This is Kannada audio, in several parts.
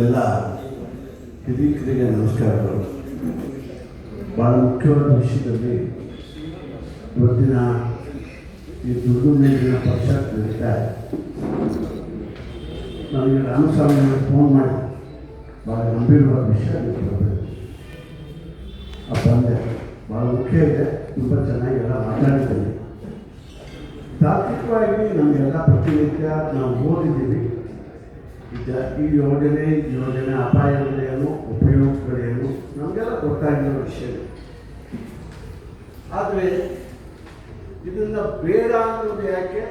ಎಲ್ಲ ಹಿರಿಯರಿಗೆ ನಮಸ್ಕಾರಗಳು. ಭಾಳ ಮುಖ್ಯವಾದ ವಿಷಯದಲ್ಲಿ ಇವತ್ತಿನ ಈ ದುಡ್ಡು ಮೇಲಿನ ಪಕ್ಷ ನಡೀತಾ ನನಗೆ ರಾಮಸ್ವಾಮಿ ಫೋನ್ ಮಾಡಿ ಭಾಳ ಗಂಭೀರವಾದ ವಿಷಯ ಆ ಬಂದೆ. ಭಾಳ ಮುಖ್ಯ ಇದೆ. ತುಂಬ ಚೆನ್ನಾಗಿ ಎಲ್ಲ ಮಾತಾಡ್ತೀನಿ ತಾತ್ವಿಕವಾಗಿ ನಮಗೆಲ್ಲ ಪ್ರತಿನಿತ್ಯ ನಾವು ಓದಿದ್ದೀವಿ. ಈ ಯೋಜನೆ ಯೋಜನೆ ಅಪಾಯಗಳೇನು, ಉಪಯೋಗಗಳೇನು, ನಮಗೆಲ್ಲ ಗೊತ್ತಾಗಿರೋ ವಿಷಯ ಆದರೆ ಇದನ್ನು ಬೇಡ ಅನ್ನೋದು ಯಾಕೆ?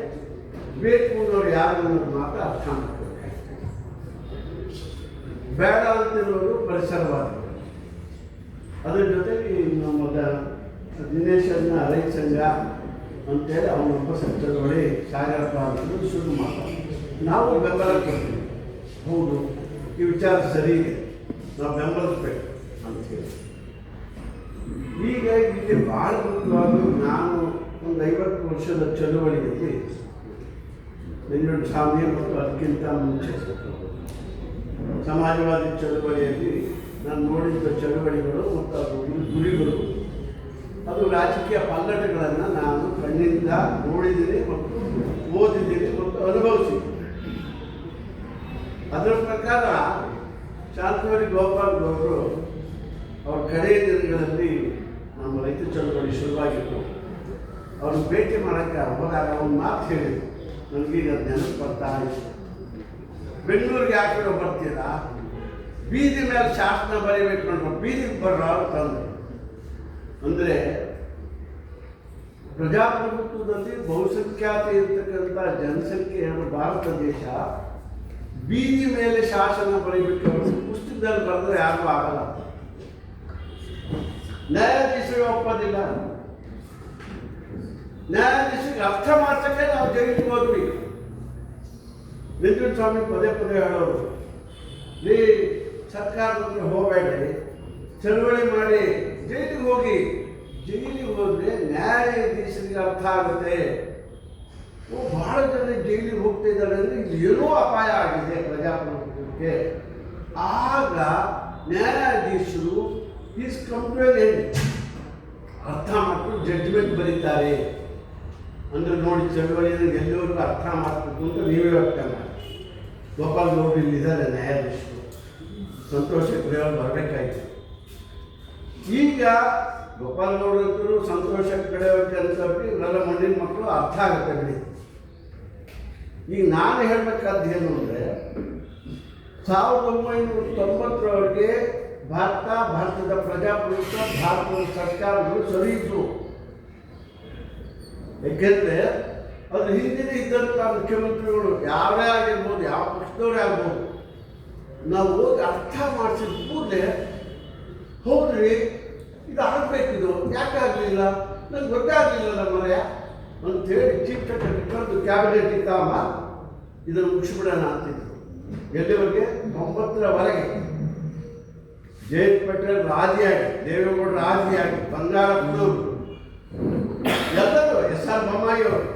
ಬೇಕು ಅನ್ನೋರು ಯಾರು ಅನ್ನೋದು ಮಾತ್ರ ಅರ್ಥ ಬೇಡ ಅಂತಿರೋರು ಪರಿಸರವಾದರು ಅದ್ರ ಜೊತೆಗೆ ನಮ್ಮ ದಿನೇಶ್ ದಿನೇಶನ್ನ ರೈತ ಸಂಘ ಅಂತೇಳಿ ಅವನೊಬ್ಬ ಸಂಚಾರ ಸಾಗರಪ್ಪ ಅಂತ ಶುರು ಮಾಡ್ತಾರೆ. ನಾವು ಬೆಂಬಲ ಕೊಡ್ತೀವಿ. ಹೌದು ಈ ವಿಚಾರ ಸರಿ ಇದೆ. ನಾವು ಬೆಂಬಲಿಸ್ಬೇಕು ಅಂತೇಳಿ ಈಗ ಇಲ್ಲಿ ಭಾಳ ಮುಖ್ಯವಾಗಿ ನಾನು ಒಂದು ಐವತ್ತು ವರ್ಷದ ಚಳುವಳಿಯಲ್ಲಿ ಸ್ವಾಮಿ ಮತ್ತು ಅದಕ್ಕಿಂತ ಮುಂಚೆ ಸಮಾಜವಾದಿ ಚಳುವಳಿಯಲ್ಲಿ ನಾನು ನೋಡಿದ್ದ ಚಳುವಳಿಗಳು ಮತ್ತು ಅದು ಗುರಿಗಳು. ಅದು ರಾಜಕೀಯ ಪಲ್ಲಟಗಳನ್ನು ನಾನು ಕಣ್ಣಿಂದ ನೋಡಿದ್ದೀನಿ ಮತ್ತು ಓದಿದ್ದೀನಿ ಮತ್ತು ಅನುಭವಿಸಿದ್ದೀನಿ. ಅದರ ಪ್ರಕಾರ ಶಾಂತವರಿ ಗೋಪಾಲ್ ಗೌಡರು ಅವ್ರ ಕಡೆಯ ದಿನಗಳಲ್ಲಿ ನಮ್ಮ ರೈತ ಚಳವಳಿ ಶುರುವಾಗಿತ್ತು. ಅವ್ರನ್ನ ಭೇಟಿ ಮಾಡೋಕ್ಕೆ ಹೋದಾಗ ಒಂದು ಮಾತು ಹೇಳಿದ್ರು. ನನಗೀಗ ನೆನಪು ಬರ್ತಾ ಇತ್ತು ಬೆಂಗಳೂರಿಗೆ ಯಾಕೆ ಬರ್ತೀರಾ? ಬೀದಿ ಮೇಲೆ ಶಾಸನ ಬರೀಬೇಕು ಅಂದ್ರೆ, ಬೀದಿಗೆ ಬರ್ರ ಅಂತಂದ್ರು ಅಂದರೆ ಪ್ರಜಾಪ್ರಭುತ್ವದಲ್ಲಿ ಬಹುಸಂಖ್ಯಾತ ಇರ್ತಕ್ಕಂಥ ಜನಸಂಖ್ಯೆಯನ್ನು ಭಾರತ ದೇಶ ಬೀದಿ ಮೇಲೆ ಶಾಸನ ಬರೀಬೇಕು ಹೊರತು ಪುಸ್ತಕದಲ್ಲಿ ಬರೆದ್ರೆ ಯಾರಿಗೂ ಆಗಲ್ಲ ನ್ಯಾಯಾಧೀಶರು ಒಪ್ಪೋದಿಲ್ಲ ನ್ಯಾಯಾಧೀಶರಿಗೆ ಅರ್ಥ ಮಾಡ್ಸಕ್ಕೆ ನಾವು ಜೈಲಿಗೆ ಹೋದ್ವಿ ನಿಂಜುನ್ ಸ್ವಾಮಿ ಪದೇ ಪದೇ ಹೇಳೋರು ನೀ ಸರ್ಕಾರದ ಹತ್ರ ಹೋಗಬೇಡ್ರಿ ಚಳವಳಿ ಮಾಡಿ ಜೈಲಿಗೆ ಹೋಗಿ ಜೈಲಿಗೆ ಹೋದ್ರೆ ನ್ಯಾಯಾಧೀಶರಿಗೆ ಅರ್ಥ ಆಗುತ್ತೆ ಓ ಬಹಳ ಜನ ಜೈಲಿಗೆ ಹೋಗ್ತಾ ಇದ್ದಾರೆ ಅಂದರೆ ಇಲ್ಲಿ ಏನೋ ಅಪಾಯ ಆಗಿದೆ ಪ್ರಜಾಪ್ರಭುತ್ವಕ್ಕೆ. ಆಗ ನ್ಯಾಯಾಧೀಶರು ಈಸ್ ಕಂಪ್ಲೇನ್ ಅರ್ಥ ಮಾಡ್ಕೊಂಡು ಜಡ್ಜ್ಮೆಂಟ್ ಬರೀತಾರೆ. ಅಂದರೆ ನೋಡಿ ಚಳವಳಿಯನ್ನು ಎಲ್ಲರಿಗೂ ಅರ್ಥ ಮಾಡ್ಬೇಕು ಅಂತ ನೀವೇ ವ್ಯಕ್ತ ಮಾಡಿ. ಗೋಪಾಲ್ ಗೌಡ್ ಇಲ್ಲಿದ್ದಾರೆ ನ್ಯಾಯಾಧೀಶರು. ಸಂತೋಷ ಕುರಿಯವ್ರು ಬರಬೇಕಾಯ್ತು. ಈಗ ಗೋಪಾಲ್ ಗೌಡ್ರಂತರು ಸಂತೋಷ ಕಡೆಯವ್ರಿಗೆ ಅಂತ ಇವರೆಲ್ಲ ಮಣ್ಣಿನ ಮಕ್ಕಳು ಅರ್ಥ ಆಗುತ್ತೆ ಬಿಡಿ. ಈಗ ನಾನು ಹೇಳಬೇಕಾದ್ದು ಏನು ಅಂದರೆ, ಸಾವಿರದ ಒಂಬೈನೂರ ತೊಂಬತ್ತರವರೆಗೆ ಭಾರತ, ಭಾರತದ ಪ್ರಜಾಪ್ರಭುತ್ವ, ಭಾರತದ ಸರ್ಕಾರಗಳು ಸರಿ ಇತ್ತು ಯಾಕೆಂದರೆ, ಅದು ಹಿಂದಿನ ಇದ್ದಂಥ ಮುಖ್ಯಮಂತ್ರಿಗಳು ಯಾರೇ ಆಗಿರ್ಬೋದು, ಯಾವ ಪಕ್ಷದವರೇ ಆಗ್ಬೋದು ನಾವು ಹೋಗಿ ಅರ್ಥ ಮಾಡಿಸಿದ ಕೂಡಲೇ ಹೌದ್ರಿ ಇದು ಆಗಬೇಕಿದು ಯಾಕೆ ಆಗಲಿಲ್ಲ? ನಂಗೆ ಗೊತ್ತಾಗಲಿಲ್ಲ ಮರೆಯ ಅಂತೇಳಿ ಚೀಫ್ ಸೆಕ್ರೆಟರಿ ಕ್ಯಾಬಿನೆಟ್ ಇದ್ದಾಮ ಇದನ್ನು ಮುಗಿಸ್ಬಿಡೋಣ ಅಂತಿದ್ರು. ಎಲ್ಲಿವರೆಗೆ? ಒಂಬತ್ತರವರೆಗೆ. ಜಯಂತ್ ಪಟೇಲ್ ರಾಜಿಯಾಗಿ, ದೇವೇಗೌಡ ರಾಜಿಯಾಗಿ ಬಂಗಾರಪ್ಪನವರು ಎಲ್ಲರೂ ಎಸ್ ಆರ್ ಬೊಮ್ಮಾಯಿಯವರು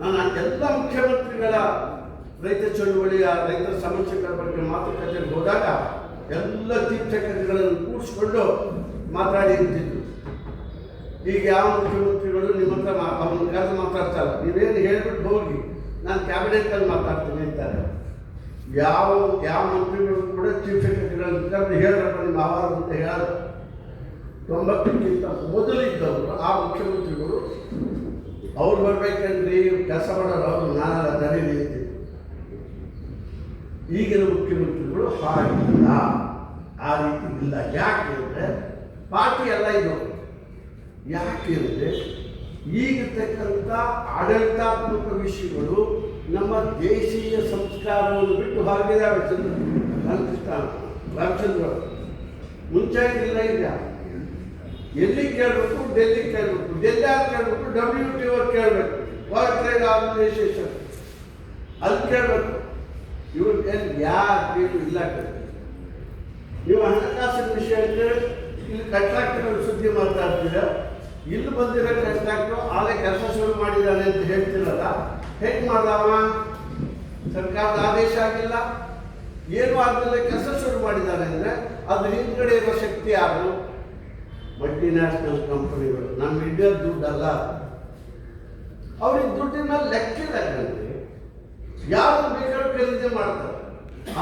ನಾನು ಎಲ್ಲ ಮುಖ್ಯಮಂತ್ರಿಗಳ ರೈತ ಚಳುವಳಿಯ ರೈತ ಸಮಸ್ಯೆಗಳ ಬಗ್ಗೆ ಮಾತುಕತೆಗೆ ಹೋದಾಗ ಎಲ್ಲ ಚೀಫ್ ಸೆಕ್ರೆಟರಿಗಳನ್ನು ಕೂಡಿಸ್ಕೊಂಡು ಮಾತಾಡಿ ಅಂತಿದ್ರು. ಈಗ ಯಾವ ಮುಖ್ಯಮಂತ್ರಿಗಳು ನಿಮ್ಮ ಹತ್ರ ಅವ್ರನ್ನ ಕರೆದು ಮಾತಾಡ್ತಾರೆ ನೀವೇನು ಹೇಳ್ಬಿಟ್ಟು ಹೋಗಿ, ನಾನು ಕ್ಯಾಬಿನೆಟಲ್ಲಿ ಮಾತಾಡ್ತೀನಿ ಅಂತಾರೆ. ಯಾವ ಯಾವ ಮಂತ್ರಿಗಳು ಕೂಡ ಚೀಫ್ ಸೆಕ್ರೆಟರಿಗಳನ್ನು ಕರೆದು ಹೇಳ್ರಪ್ಪ ನಿಮ್ಮ ಆವಾರ ಅಂತ ಹೇಳೋದು ತೊಂಬತ್ತಕ್ಕಿಂತ ಮೊದಲಿದ್ದವರು, ಆ ಮುಖ್ಯಮಂತ್ರಿಗಳು, ಅವ್ರು ಬರ್ಬೇಕಂದ್ರಿ ಕೆಲಸ ಮಾಡೋರು ಅವರು, ನಾನೆಲ್ಲ ತಡೀಲಿ ಅಂತಿದ್ರು ಈಗಿನ ಮುಖ್ಯಮಂತ್ರಿಗಳು ಹಾಗಿಲ್ಲ. ಆ ರೀತಿ ಇಲ್ಲ. ಯಾಕೆ ಅಂದರೆ, ಪಾರ್ಟಿ ಎಲ್ಲ ಇದು. ಯಾಕೆ ಅಂದರೆ ಈಗಿರ್ತಕ್ಕಂಥ ಆಡಳಿತಾತ್ಮಕ ವಿಷಯಗಳು ನಮ್ಮ ದೇಶೀಯ ಸಂಸ್ಕಾರವನ್ನು ಬಿಟ್ಟು ಹೊರಗಿದಾವೆ ಚಂದ್ರ. ರಾಮಕೃಷ್ಣ, ರಾಮಚಂದ್ರ. ಮುಂಚೆ ಇಲ್ಲ ಇಲ್ಲ ಎಲ್ಲಿ ಕೇಳಬೇಕು, ಡೆಲ್ಲಿ ಕೇಳಬೇಕು. ಡೆಲ್ಲಿ ಕೇಳಬೇಕು ಡಬ್ಲ್ಯೂ ಟಿ ಓ ಕೇಳಬೇಕು. ವರ್ಲ್ಡ್ ಟ್ರೇಡ್ ಆರ್ಗನೈಸೇಷನ್ ಅಲ್ಲಿ ಕೇಳಬೇಕು. ಇವ್ರು ಏನು ಯಾರು ಇಲ್ಲ ಕೇಳಬೇಕು ನೀವು ಹಣಕಾಸಿನ ವಿಷಯ ವಿಷಯಕ್ಕೆ ಇಲ್ಲಿ ಕಾಂಟ್ರಾಕ್ಟ್ಗಳು ಸುದ್ದಿ ಮಾತಾಡ್ತೀರ ಇಲ್ಲಿ ಬಂದಿರೋ ಕಾಂಟ್ರಾಕ್ಟ್ರು ಆಗಲೇ ಕೆಲಸ ಶುರು ಮಾಡಿದ್ದಾನೆ ಅಂತ ಹೇಳ್ತಿರಲ್ಲ. ಹೇಗೆ ಮಾಡ್ದವ? ಸರ್ಕಾರದ ಆದೇಶ ಆಗಿಲ್ಲ. ಏನು ಆದ್ಮೇಲೆ ಕೆಲಸ ಶುರು ಮಾಡಿದ್ದಾರೆ ಅಂದರೆ ಅದ್ರ ಹಿಂದ್ಗಡೆ ಇರೋ ಶಕ್ತಿ ಯಾರು? ಮಲ್ಟಿ ನ್ಯಾಷನಲ್ ಕಂಪನಿಗಳು ನಮ್ಮ ಇಂಡಿಯಾ ದುಡ್ಡಲ್ಲ. ಅವ್ರಿಗೆ ದುಡ್ಡಿನ ಲೆಕ್ಕಿಲ್ಲ ಯಾರು ಬೇಕಾದ್ರೂ ಖರೀದಿ ಮಾಡ್ತಾರೆ.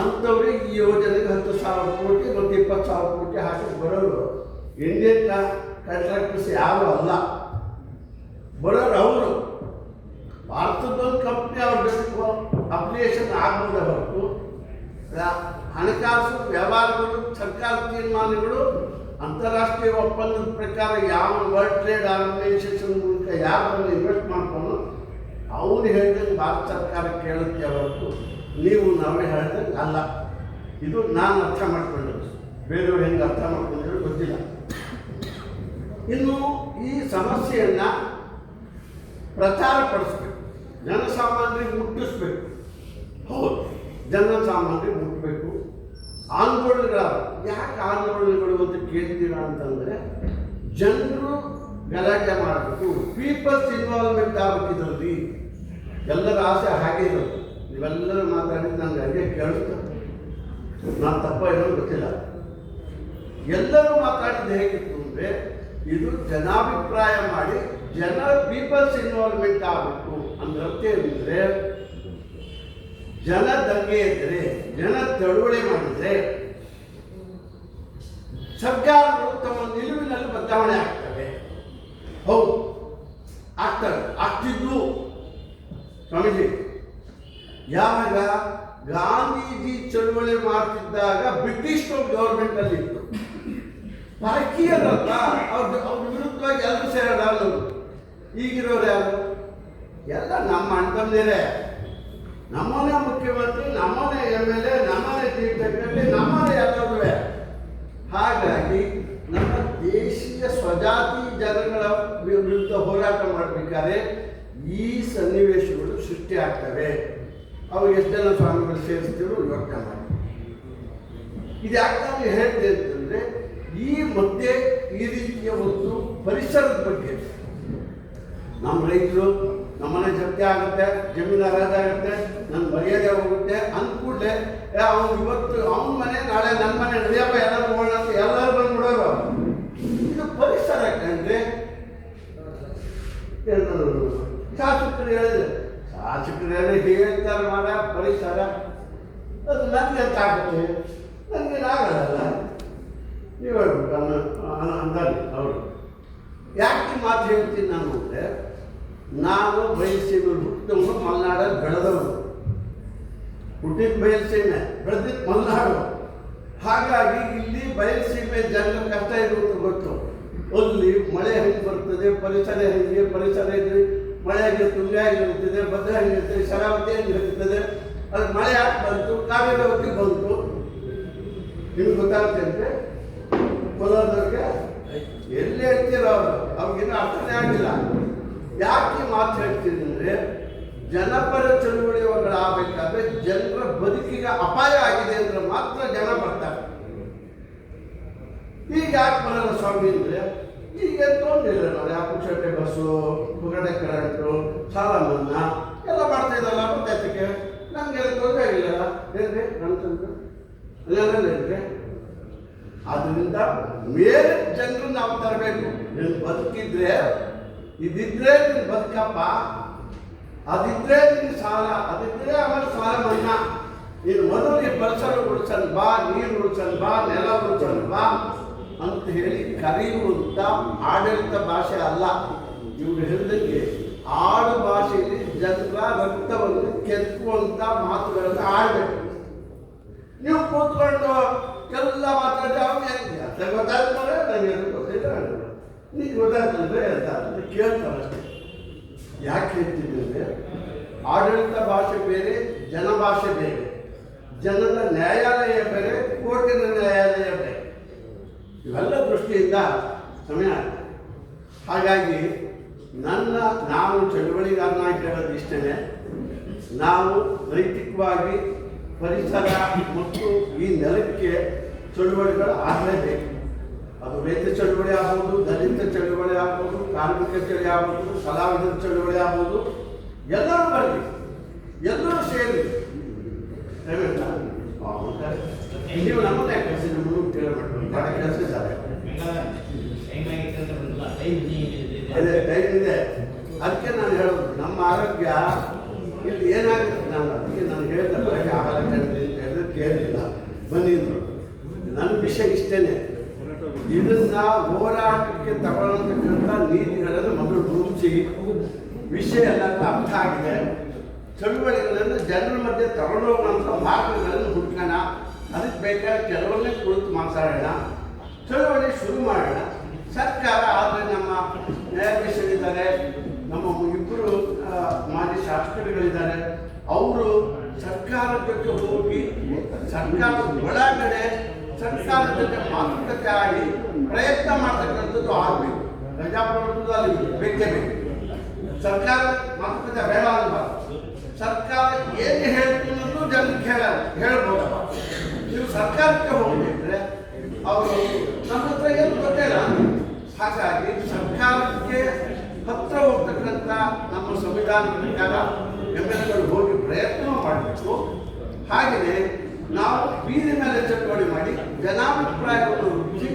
ಅಂಥವ್ರಿಗೆ ಈ ಯೋಜನೆಗೆ ಹತ್ತು ಸಾವಿರ ಕೋಟಿ ಮತ್ತು ಇಪ್ಪತ್ತು ಸಾವಿರ ಕೋಟಿ ಹಾಕಿ ಬರೋರು. ಇಂಡಿಯನ್ ಕಾಂಟ್ರಾಕ್ಟರ್ಸ್ ಯಾರು ಅಲ್ಲ. ಬರೋರು ಅವರು. ಭಾರತದೊಂದು ಕಂಪ್ನಿ ಅವ್ರ ಅಪ್ಲಿಕೇಶನ್ ಆಗ್ಬೋದ ಹೊರತು ಹಣಕಾಸು, ವ್ಯವಹಾರಗಳು, ಸರ್ಕಾರ ತೀರ್ಮಾನಗಳು, ಅಂತಾರಾಷ್ಟ್ರೀಯ ಒಪ್ಪಂದದ ಪ್ರಕಾರ ಯಾವ ವರ್ಲ್ಡ್ ಟ್ರೇಡ್ ಆರ್ಗನೈಸೇಷನ್ ಮೂಲಕ ಯಾರನ್ನು ಇನ್ವೆಸ್ಟ್ ಮಾಡ್ಕೊಂಡು ಅವ್ರು ಹೇಳ್ದಂಗೆ ಭಾರತ ಸರ್ಕಾರ ಕೇಳುತ್ತೆ ಹೊರತು ನೀವು ನಾವೇ ಹೇಳ್ದಂಗೆ ಅಲ್ಲ. ಇದು ನಾನು ಅರ್ಥ ಮಾಡ್ಕೊಂಡದ್ದು. ಬೇರೆಯವ್ರು ಹೆಂಗೆ ಅರ್ಥ ಮಾಡ್ಕೊಂಡಿರೋ ಗೊತ್ತಿಲ್ಲ. ಇನ್ನು ಈ ಸಮಸ್ಯೆಯನ್ನು ಪ್ರಚಾರ ಪಡಿಸ್ಬೇಕು ಜನಸಾಮಾನ್ಯರಿಗೆ ಮುಟ್ಟಿಸ್ಬೇಕು. ಹೌದು ಜನಸಾಮಾನ್ಯರಿಗೆ ಮುಟ್ಟಬೇಕು ಆಂದೋಲನಗಳ ಯಾಕೆ ಆಂದೋಲನಗಳು ಅಂತ ಕೇಳ್ತೀರಾ ಅಂತಂದರೆ ಜನರು ಗಲಾಟೆ ಮಾಡಬೇಕು. ಪೀಪಲ್ಸ್ ಇನ್ವಾಲ್ವ್ಮೆಂಟ್ ಇದರಲ್ಲಿ. ಎಲ್ಲರ ಆಸೆ ಹಾಗೆ ಇರೋದು. ನೀವೆಲ್ಲರೂ ಮಾತಾಡಿದ್ದು ನನಗೆ ಹಾಗೆ ಕೇಳುತ್ತೆ? ನಾನು ತಪ್ಪ ಏನೋ ಗೊತ್ತಿಲ್ಲ. ಎಲ್ಲರೂ ಮಾತಾಡಿದ್ದು ಹೇಗಿತ್ತು ಅಂದರೆ ಇದು ಜನಾಭಿಪ್ರಾಯ ಮಾಡಿ ಜನ ಪೀಪಲ್ಸ್ ಇನ್ವಾಲ್ವ್ಮೆಂಟ್ ಆಗಬೇಕು ಅಂದ್ರೆ ಅರ್ಥ ಏನಂದ್ರೆ ಜನ ದಂಗೆ ಇದ್ದರೆ ಜನ ಚಳುವಳಿ ಮಾಡಿದ್ರೆ ಸರ್ಕಾರಗಳು ತಮ್ಮ ನಿಲುವಿನಲ್ಲಿ ಬದಲಾವಣೆ ಆಗ್ತವೆ. ಹೌದು. ಆಗ್ತವೆ. ಆಗ್ತಿದ್ದು ಸ್ವಾಮೀಜಿ, ಯಾವಾಗ ಗಾಂಧೀಜಿ ಚಳುವಳಿ ಮಾಡ್ತಿದ್ದಾಗ ಬ್ರಿಟಿಷ್ ಗೌರ್ಮೆಂಟ್ ಅಲ್ಲಿ ಇತ್ತು. ಪರಕೀಯರಲ್ಲ ಅವ್ರ ಅವ್ರ ವಿರುದ್ಧವಾಗಿ ಎಲ್ಲರೂ ಸೇರೋದು ಈಗಿರೋರು ಯಾರು? ಎಲ್ಲ ನಮ್ಮ ಅಣ್ತಂದಿರೇ ನಮ್ಮನೇ ಮುಖ್ಯಮಂತ್ರಿ, ನಮ್ಮನೇ ಎಂ ಎಲ್ ಎ, ನಮ್ಮನೆ ಚೀಫ್ ನಮ್ಮನೇ ಎಲ್ಲರೂ ಹಾಗಾಗಿ ನಮ್ಮ ದೇಶೀಯ ಸ್ವಜಾತಿ ಜನಗಳ ವಿರುದ್ಧ ಹೋರಾಟ ಮಾಡಬೇಕಾದ್ರೆ ಈ ಸನ್ನಿವೇಶಗಳು ಸೃಷ್ಟಿ ಆಗ್ತವೆ. ಅವು ಎಷ್ಟು ಜನ ಸ್ವಾಮಿಗಳು ಸೇರಿಸ್ತೀರೋ ಯೋಚನೆ ಮಾಡಿ ಇದು ಯಾಕೆ ನಾನು ಹೇಳಿದೆ ಅಂತಂದ್ರೆ ಈ ಮಧ್ಯೆ ಈ ರೀತಿಯ ಒಂದು ಪರಿಸರದ ಬಗ್ಗೆ. ನಮ್ಮ ರೈತರು ನಮ್ಮನೆ ಜಪ್ತಿ ಆಗುತ್ತೆ, ಜಮೀನು ಹರಾಜಾಗುತ್ತೆ ನನ್ನ ಮರ್ಯಾದೆ ಹೋಗುತ್ತೆ ಅಂದ್ಕೂಡ್ಲೆ ಅವ್ನು ಇವತ್ತು ಅವನ ಮನೆ, ನಾಳೆ ನನ್ನ ಮನೆ, ನಡೆಯಪ್ಪ, ಎಲ್ಲರೂ ಹೋಗೋಣ ಅಂತ ಎಲ್ಲರೂ ಬಂದ್ಬಿಡೋರು ಇದು ಪರಿಸರ ಏನು ಶಾಸಕರು ಹೇಳಿದ್ರೆ. ಶಾಸಕರು ಹೇಳಿ ಹೇಳ್ತಾರೆ ಮಾಡ, ಪರಿಸರ, ಅದು ನನಗೆ ಅಂತ ಆಗುತ್ತೆ? ನನಗೆ ಆಗಲ್ಲ ನೀವು ಹೇಳ್ಬೇಕು ಅನ್ನ ಅಂದಾನೆ ಅವರು ಯಾಕೆ ಮಾತು ಹೇಳ್ತೀನಿ ನಾನು ಅಂದರೆ ನಾನು ಬಯಲುಸೀಮೆಯಲ್ಲಿ ಹುಟ್ಟಿದವನು ಮಲೆನಾಡಲ್ಲಿ ಬೆಳೆದವನು ಹುಟ್ಟಿದ ಬಯಲುಸೀಮೆ ಬೆಳೆದಿದ್ದು ಮಲೆನಾಡು. ಹಾಗಾಗಿ ಇಲ್ಲಿ ಬಯಲುಸೀಮೆ ಜನರ ಕಷ್ಟ ಇರುವುದು ಗೊತ್ತು. ಅಲ್ಲಿ ಮಳೆ ಹೆಂಗೆ ಬರ್ತದೆ ಪರಿಸರ ಹೆಂಗೆ ಪರಿಸರ ಇದೆ. ಮಳೆ ಹೆಂಗೆ ತುಂಗೆ ಆಗಿರುತ್ತದೆ ಭದ್ರ ಹೆಂಗಿರ್ತದೆ ಶರಾವತಿ ಹೆಂಗಿರ್ತದೆ ಅದು ಮಳೆ ಯಾಕೆ ಬಂತು ಕಾವೇರಾವತಿ ಬಂತು. ನಿಮ್ಗೆ ಗೊತ್ತಾಗುತ್ತೆ ಅಂದರೆ ಕೋಲಾರದವ್ರಿಗೆ ಎಲ್ಲಿ ಹೇಳ್ತೀರೋ ಅವರು. ಅವ್ರಿಗಿನ್ನ ಅರ್ಥನೇ ಆಗಿಲ್ಲ. ಯಾಕೆ ಮಾತು ಹೇಳ್ತೀನಿ ಅಂದರೆ ಜನಪರ ಚಳುವಳಿಗಳಾಗಬೇಕಾದ್ರೆ ಜನರ ಬದುಕಿಗೆ ಅಪಾಯ ಆಗಿದೆ ಅಂದ್ರೆ ಮಾತ್ರ ಜನ ಬರ್ತಾರೆ. ಈಗ ಯಾಕೆ ಬರಲ್ಲ ಸ್ವಾಮಿ ಅಂದರೆ ಈಗ ತೊಗೊಂಡಿಲ್ಲ ನಾವು ಆ ಪುಕ್ಷಟೆ ಬಸ್ಸು ಪುಗಡೆ ಕರೆಂಟು, ಸಾಲ ಮನ್ನಾ ಎಲ್ಲ ಮಾಡ್ತಾ ಇದ್ದಲ್ಲ ಮತ್ತೆ ಅದಕ್ಕೆ ನಮಗೆ ತೊಂದರೆ ಆಗಿಲ್ಲ ಏನ್ರಿ? ನನ್ನ ತಂದು ಅಲ್ಲೇನ್ರಿ ಆದ್ರಿಂದ ಮೇಲೆ ಜನರು ನಾವು ತರಬೇಕು. ನೀನು ಬದುಕಿದ್ರೆ, ಇದಿದ್ರೆ ನೀನು ಬದುಕಪ್ಪ, ಅದಿದ್ರೆ ನಿನ್ ಸಾಲ, ಅದಿದ್ರೆ ಆಮೇಲೆ ಸಾಲ ಮನ್ನಾ. ನೀನು ಮೊದಲು ಪರಿಸರ ಉಳಿಸನ್ ಬಾ, ನೀರು ಉಳಿಸನ್ ಬಾ, ನೆಲ ಉಳಿಸನ್ ಬಾ ಅಂತ ಹೇಳಿ ಕರೆಯುವಂತ ಆಡಳಿತ ಭಾಷೆ ಅಲ್ಲ. ಇವ್ರು ಹೇಳಿದಂಗೆ ಆಡು ಭಾಷೆಯಲ್ಲಿ ಜನರ ರಕ್ತವನ್ನು ಕೆತ್ತುವಂತ ಮಾತುಗಳನ್ನು ಆಡಬೇಕು. ನೀವು ಕೂತ್ಕೊಂಡು ಎಲ್ಲ ಮಾತಾಡಿ ಅವ್ರಿಗೆ ಹೆಂಗೆ ಅರ್ಥ ಗೊತ್ತಾಗ್ತದೆ ನನಗೆ ಗೊತ್ತಿಲ್ಲ ನೀನು ಗೊತ್ತಾಗ್ತದೆ ಅಂತ ಅಂತ ಕೇಳ್ತಾರೆ ಅಷ್ಟೇ ಯಾಕೆ ಹೇಳ್ತೀನಿ ಅಂದರೆ ಆಡಳಿತ ಭಾಷೆ ಬೇರೆ ಜನ ಭಾಷೆ ಬೇರೆ ಜನರ ನ್ಯಾಯಾಲಯ ಬೇರೆ ಕೋರ್ಟಿನ ನ್ಯಾಯಾಲಯ ಬೇರೆ ಇವೆಲ್ಲ ದೃಷ್ಟಿಯಿಂದ ಸಮಯ ಆಗ್ತದೆ. ಹಾಗಾಗಿ ನನ್ನ, ನಾನು ಚಳುವಳಿಗಾರನಾಗಿ ಹೇಳೋದು ಇಷ್ಟೇ ನಾವು ನೈತಿಕವಾಗಿ ಪರಿಸರ ಮತ್ತು ಈ ನೆಲಕ್ಕೆ ಚಳುವಳಿಗಳು ಆಗಲೇಬೇಕು. ಅದು ರೈತ ಚಳುವಳಿ ಆಗ್ಬೋದು, ದಲಿತ ಚಳುವಳಿ ಆಗ್ಬೋದು, ಕಾರ್ಮಿಕ ಚಳಿ ಆಗ್ಬೋದು, ಕಲಾವಿದರ ಚಳುವಳಿ ಆಗ್ಬೋದು, ಎಲ್ಲರೂ ಬರಲಿ, ಎಲ್ಲರೂ ಸೇರಿ. ನೀವು ನಮ್ಮನ್ನೇ ಕೆಲಸ ನಮ್ಮನ್ನು ಕೇಳಬೇಕು ಕೆಲಸ ಇದ್ದಾರೆ ಟೈಮ್ ಇದೆ. ಅದಕ್ಕೆ ನಾನು ಹೇಳೋದು, ನಮ್ಮ ಆರೋಗ್ಯ ಇಲ್ಲಿ ಏನಾಗುತ್ತೆ ನಾನು ಅದಕ್ಕೆ ನಾನು ಹೇಳಿದ ಬೆಳಗ್ಗೆ ಆಹಾರ ಕೇಳಿದ್ರೆ ಕೇಳಲಿಲ್ಲ ಬಂದಿದ್ರು ನನ್ನ ವಿಷಯ ಇಷ್ಟೇನೆ. ಇದನ್ನ ಹೋರಾಟಕ್ಕೆ ತಗೊಳ್ಳತಕ್ಕಂಥ ನೀತಿಗಳನ್ನು ಮೊದಲು ರೂಪಿಸಿ ವಿಷಯ ಎಲ್ಲ ಅರ್ಥ ಆಗಿದೆ. ಚಳುವಳಿಗಳನ್ನು ಜನರ ಮಧ್ಯೆ ತಗೊಂಡೋಗುವಂಥ ಮಾರ್ಗಗಳನ್ನು ಹುಡ್ಕೋಣ. ಅದಕ್ಕೆ ಬೇಕಾದ ಕೆಲವನ್ನೇ ಕುಳಿತು ಮಾತಾಡೋಣ. ಚಳುವಳಿ ಶುರು ಮಾಡೋಣ. ಸರ್ಕಾರ ಆದರೆ ನಮ್ಮ ನ್ಯಾಯಾಧೀಶರಿದ್ದಾರೆ. ನಮ್ಮ ಮಾಜಿ ಶಾಸಕರುಗಳಿದ್ದಾರೆ. ಅವರು ಸರ್ಕಾರದ ಜೊತೆ ಹೋಗಿ ಸರ್ಕಾರದ ಒಳಗಡೆ ಸರ್ಕಾರದ ಜೊತೆ ಮಾತುಕತೆ ಆಡಿ ಪ್ರಯತ್ನ ಮಾಡ್ತಕ್ಕಂಥದ್ದು ಆಗಬೇಕು ಪ್ರಜಾಪ್ರಭುತ್ವದಲ್ಲಿ ಬೇಕೇ ಬೇಕು ಸರ್ಕಾರ ಮಾತುಕತೆ ಬೇಡ ಅನ್ಬಾರ್ದು ಸರ್ಕಾರ ಏನು ಹೇಳ್ತು ಅನ್ನೋದು ಜನರಿಗೆ ಹೇಳ ಹೇಳ್ಬೋದಪ್ಪ ನೀವು ಸರ್ಕಾರಕ್ಕೆ ಹೋಗ್ಬಿಟ್ರೆ ಅವರು ನಮ್ಮ ಹತ್ರ ಏನು ಗೊತ್ತಿಲ್ಲ ಹಾಗಾಗಿ ಸರ್ಕಾರಕ್ಕೆ ಹತ್ರ ಹೋಗ್ತಕ್ಕಂಥ ನಮ್ಮ ಸಂವಿಧಾನ ಪ್ರಕಾರ ಎಂ ಎಲ್ ಎಗಳು ಹೋಗಿ ಪ್ರಯತ್ನ ಮಾಡಬೇಕು ಹಾಗೆಯೇ ನಾವು ಬೀದಿ ಮೇಲೆ ಚಟುವಟಿ ಮಾಡಿ ಜನಾಭಿಪ್ರಾಯವನ್ನು ರೂಪಿಸಿ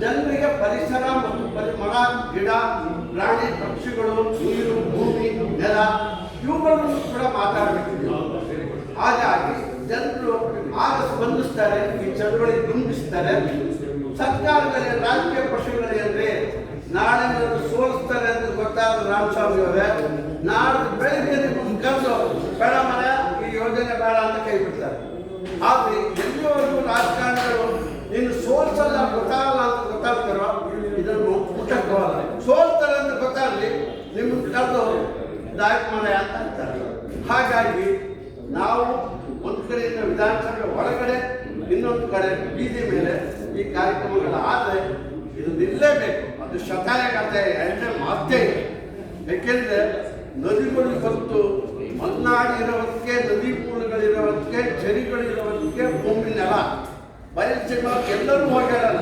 ಜನರಿಗೆ ಪರಿಸರ ಮತ್ತು ಪರಿ ಮರ ಗಿಡ, ಪ್ರಾಣಿ, ಪಕ್ಷಿಗಳು, ನೀರು, ಭೂಮಿ, ನೆಲ ಇವುಗಳನ್ನು ಕೂಡ ಮಾತಾಡಬೇಕು ನೀವು. ಹಾಗಾಗಿ ಜನರು ಆಗ ಸ್ಪಂದಿಸ್ತಾರೆ, ಈ ಚಳುವಳಿ ಬಿಂಬಿಸ್ತಾರೆ ಸರ್ಕಾರದಲ್ಲಿ ರಾಜಕೀಯ ಪಕ್ಷಗಳೇನ್ರಿ ನಾಳೆ ನೀವು ಗೊತ್ತಾದ ರಾಮಸ್ವಾಮಿ ಅವರೇ ನಾಳೆ ಬೆಳಿಗ್ಗೆ ನಿಮ್ಮನ್ನು ಬೇಡ ಮನೆ, ಈ ಯೋಜನೆ ಬೇಡ ಅಂತ ಕೈ ಬಿಡ್ತಾರೆ. ಆದ್ರೆ ಎಲ್ಲಿವರೆಗೂ ರಾಜಕಾರಣಿಗಳು ನೀನು ಸೋಲ್ಸಲ್ಲ, ಗೊತ್ತಾಗಲ್ಲ ಅಂತ ಗೊತ್ತಾಗ್ತಾರೋ, ಇದನ್ನು ಮುಟ್ಟಕ್ಕೆ ಹೋಗಲ್ಲ ಸೋಲ್ತಾರೆ ಅಂತ ಗೊತ್ತಾಗಲಿ ನಿಮ್ಮನ್ನು ಕರೆದು ದಾಯಕ ಮನೆ ಅಂತ ಅಂತಾರೆ. ಹಾಗಾಗಿ ನಾವು ಒಂದು ಕಡೆಯಿಂದ ವಿಧಾನಸಭೆ ಒಳಗಡೆ, ಇನ್ನೊಂದು ಕಡೆ ಬೀದಿ ಮೇಲೆ ಈ ಕಾರ್ಯಕ್ರಮಗಳ ಆದರೆ ಇದು ನಿಲ್ಲಲೇಬೇಕು ಅದು ಶತಾಯಗತೆ ಅಂದರೆ ಮಾತೇ ಇದೆ ಯಾಕೆಂದ್ರೆ ನದಿಗಳು ಬಂತು ಮಲ್ನಾಡಿರೋದಕ್ಕೆ ನದಿ ಮೂಲಗಳಿರೋದಕ್ಕೆ ಚರಿಗಳಿರೋದಕ್ಕೆ ಭೂಮಿ ನೆಲ. ಬಯಲು ಸಿಗೋಕೆ ಎಲ್ಲರೂ ಹೋಗ್ಯಾರಲ್ಲ.